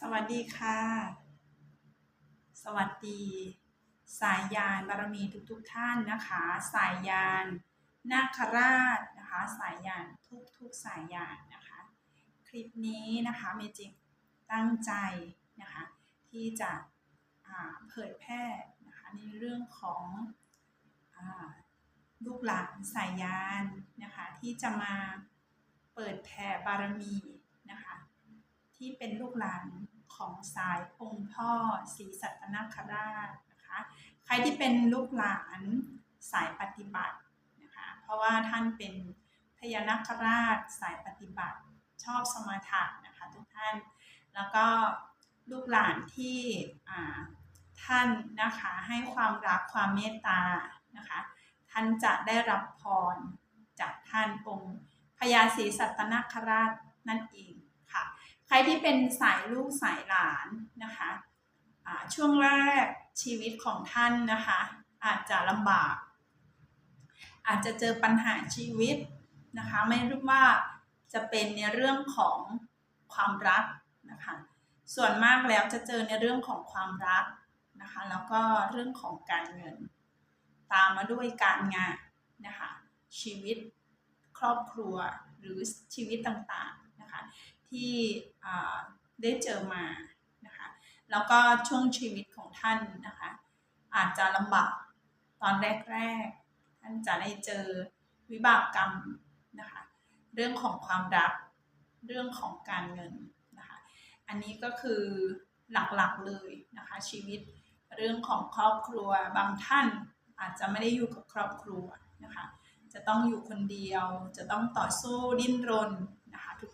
สวัสดีค่ะ สวัสดี สายยานบารมีทุกๆทท่านนะคะ สายยานนาคราชนะคะ สายยานทุกๆสายยานนะคะ คลิปนี้นะคะเมจิกตั้งใจนะคะ ที่จะเผยแพร่นะคะในเรื่องของอลูกหลานสายยานนะคะที่จะมาเปิดแผ่บารมี ที่เป็นลูกหลานของสายองค์พ่อศรีสัตนคราชนะคะใครที่เป็นลูกหลานสายปฏิบัตินะคะเพราะว่าท่านเป็นพญานาคราชสายปฏิบัติชอบสมาธินะคะทุกท่าน แล้วก็ลูกหลานที่อ่าท่านนะคะให้ความรักความเมตตานะคะท่านจะได้รับพรจากท่านองค์พญาศรีสัตนคราชนั่นเอง รที่เป็นสายลูกสายหลานนะคะอ่าช่วงแรกชีวิตของท่านนะคะ อาจจะลำบาก อาจจะเจอปัญหาชีวิตนะคะ ไม่รู้ว่าจะเป็นในเรื่องของความรักนะคะ ส่วนมากแล้วจะเจอในเรื่องของความรักนะคะ แล้วก็เรื่องของการเงิน ตามมาด้วยการงานนะคะ ชีวิตครอบครัวหรือชีวิตต่าง นะคะที่ได้เจอมานะคะแล้วก็ช่วงชีวิตของท่านนะคะอาจจะลำบากตอนแรกๆ ท่านจะได้เจอวิบากกรรมนะคะเรื่องของความรักเรื่องของการเงินนะคะอันนี้ก็คือหลักๆเลยนะคะชีวิตเรื่องของครอบครัวบางท่านอาจจะไม่ได้อยู่กับครอบครัวนะคะจะต้องอยู่คนเดียวจะต้องต่อสู้ดิ้นรน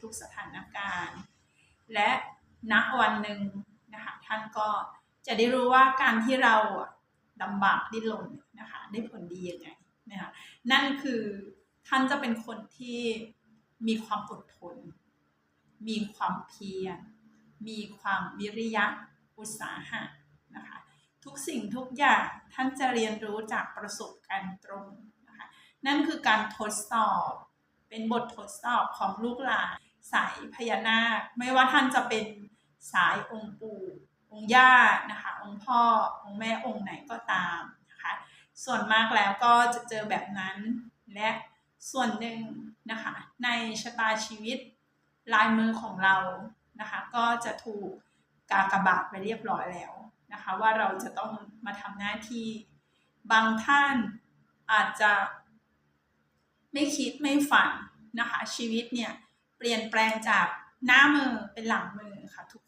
ทุกๆสถานการณ์ และณวันหนึ่งนะคะท่านก็จะได้รู้ว่าการที่เราลำบากดิ้นรนนะคะได้ผลดียังไงนะคะนั่นคือท่านจะเป็นคนที่มีความอดทน มีความเพียร มีความวิริยะอุตสาหะนะคะทุกสิ่งทุกอย่างท่านจะเรียนรู้จากประสบการณ์ตรงนะคะนั่นคือการทดสอบ เป็นบททดสอบของลูกหลานสายพญานาค ไม่ว่าท่านจะเป็นสายองค์ปู่องค์ย่านะคะองค์พ่อองค์แม่องค์ไหนก็ตามนะคะส่วนมากแล้วก็จะเจอแบบนั้นและส่วนหนึ่งนะคะในชะตาชีวิตลายมือของเรานะคะก็จะถูกกากบาทไปเรียบร้อยแล้วนะคะว่าเราจะต้องมาทำหน้าที่บางท่านอาจจะ ไม่คิดไม่ฝันนะคะ ชีวิตเนี่ยเปลี่ยนแปลงจากหน้ามือเป็นหลังมือค่ะทุก